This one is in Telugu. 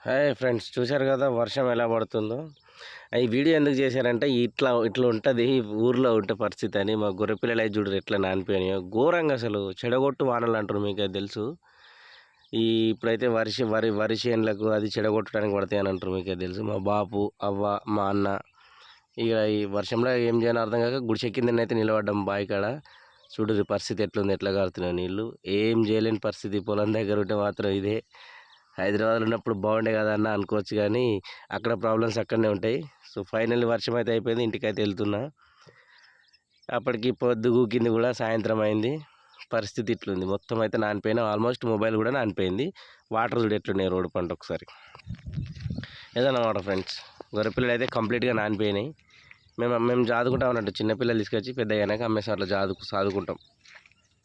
హాయ్ ఫ్రెండ్స్ చూశారు కదా వర్షం ఎలా పడుతుందో? ఈ వీడియో ఎందుకు చేశారంటే ఇట్లా ఇట్లా ఉంటుంది ఊర్లో ఉంటే పరిస్థితి అని. మా గొర్రె పిల్లలు అయితే చూడరు ఎట్లా నానిపోయినాయో. ఘోరంగా అసలు చెడగొట్టు వానలు అంటారు మీకు తెలుసు. ఈ ఇప్పుడైతే వరిష వరి వరి చేనులకు అది చెడగొట్టడానికి పడతాయి అని అంటారు మీకే తెలుసు. మా బాపు అవ్వ మా అన్న ఇక ఈ వర్షంలో ఏం చేయని అర్థం కాక గుడిసెక్కిందని అయితే నిలబడ్డాం బావి కాడ చూడు పరిస్థితి ఎట్లుంది ఎట్లా కారుతున్నాయి నీళ్ళు. ఏం చేయలేని పరిస్థితి. పొలం దగ్గర ఉంటే మాత్రం ఇదే. హైదరాబాద్లో ఉన్నప్పుడు బాగుండే కదా అన్న అనుకోవచ్చు కానీ అక్కడ ప్రాబ్లమ్స్ అక్కడనే ఉంటాయి. సో ఫైనల్ వర్షం అయితే అయిపోయింది ఇంటికైతే వెళ్తున్నా. అప్పటికి పొద్దు గూకింది కూడా సాయంత్రం అయింది. పరిస్థితి ఇట్లుంది. మొత్తం అయితే నానిపోయినా. ఆల్మోస్ట్ మొబైల్ కూడా నానిపోయింది. వాటర్ చూడు ఎట్లున్నాయి రోడ్డు పంట ఒకసారి. ఏదన్నమాట ఫ్రెండ్స్. గొర్రెపిల్లలు అయితే కంప్లీట్గా నానిపోయినాయి. మేము మేము జాదుకుంటాం అన్నట్టు. చిన్నపిల్లలు తీసుకొచ్చి పెద్దగా అయినాక అమ్మేసి అట్లా జాదు సాదుకుంటాం.